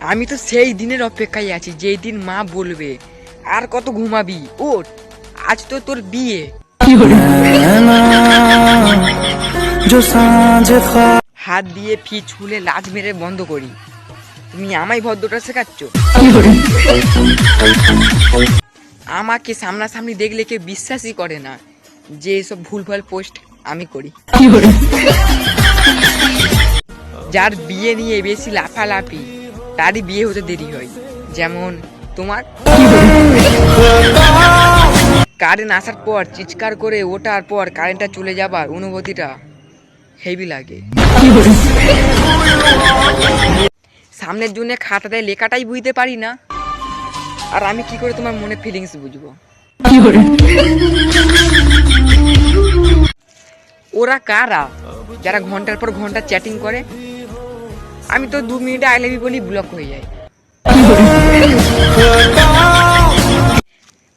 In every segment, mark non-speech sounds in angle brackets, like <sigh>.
আমি তো সেই দিনের অপেক্ষায় আছি যেই দিন মা বলবে আর কত ঘুমাবি? ওঠ আজ তো তোর বিয়ে। <laughs> হাত দিয়ে ফি ছুলে লাজ মেরে বন্ধ করি। তুমি আমায় ভদ্রটা শেখাচ্ছ? আমাকে সামনাসামনি দেখলে কেউ বিশ্বাসই করে না যে এসব ভুলভাল পোস্ট আমি করি। যার বিয়ে নিয়ে বেশি লাফালাফি তারই বিয়ে হতে দেরি হয়। যেমন তোমার কারেন্ট আসার পর, চিৎকার করে ওঠার পর কারেন্টটা চলে যাবার অনুভূতিটা হেভি লাগে। সামনের জন্য খাতাতে লেখাটাই বুঝতে পারি না। আর আমি কি করে তোমার মনে ফিলিংস বুঝব? ওরা কারা? যারা ঘণ্টার পর ঘণ্টা চ্যাটিং করে আমি তো দু মিনিটে আই লাভ ইউ বলি ব্লক হয়ে যায়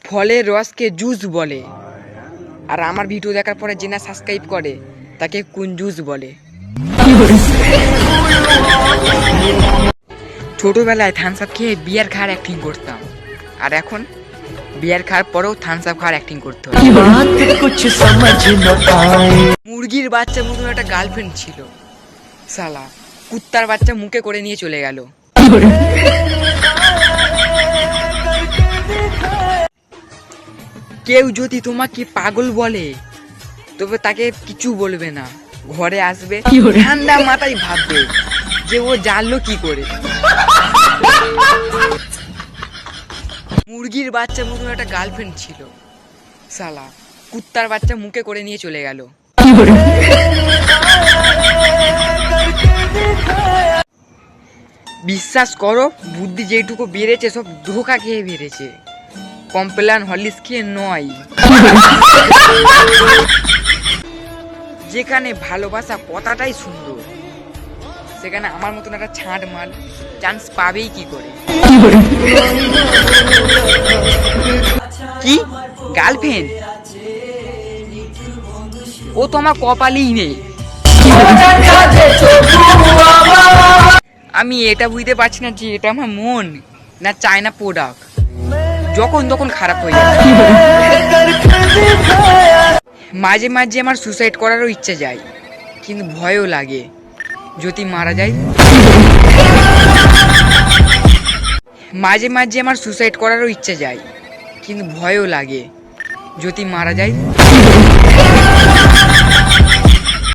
ফলের রসকে জুস বলে। আর আমার ভিডিও দেখার পরে যে না সাবস্ক্রাইব করে, তাকে কোন জুস বলে। ছোটবেলায় থানসাপ আপ খেয়ে বিয়ার খাওয়ার অ্যাক্টিং করতাম। আর এখন বিয়ার খাওয়ার পরেও থামস আপ খাওয়ার অ্যাক্টিং করতে হবে মুরগির বাচ্চা মতো একটা গার্লফ্রেন্ড ছিল। সালা। কুত্তার বাচ্চা মুখে করে নিয়ে চলে গেল। কেউ যদি তোমাকে পাগল বলে তবে তাকে কিছু বলবে না। ঘরে আসবে ঠান্ডা মাথায় ভাববে যে ও জানলো কি করে। মুরগির বাচ্চা মতন একটা গার্লফ্রেন্ড ছিল। সালা কুত্তার বাচ্চা মুখে করে নিয়ে চলে গেল। বিশ্বাস করো, বুদ্ধি যেটুকু বেড়েছে, সব ধোকা খেয়ে বেড়েছে। কমপ্লেন হলিস খেয়ে নয়। যেখানে ভালোবাসা কথাটাই সুন্দর, সেখানে আমার মতন একটা ছাঁট মাল চান্স পাবেই কি করে? কি? গার্লফ্রেন্ড ও তো আমার কপালেই নেই। আমি এটা বুঝতে পারছি না যে এটা আমার মন না চায়না প্রোডাক্ট যখন তখন খারাপ হয়ে যায়। মাঝে মাঝে আমার সুসাইড করারও ইচ্ছে যায়, কিন্তু ভয়ও লাগে। যদি মারা যায়। মাঝে মাঝে আমার সুসাইড করারও ইচ্ছে যায়, কিন্তু ভয়ও লাগে। যদি মারা যায়।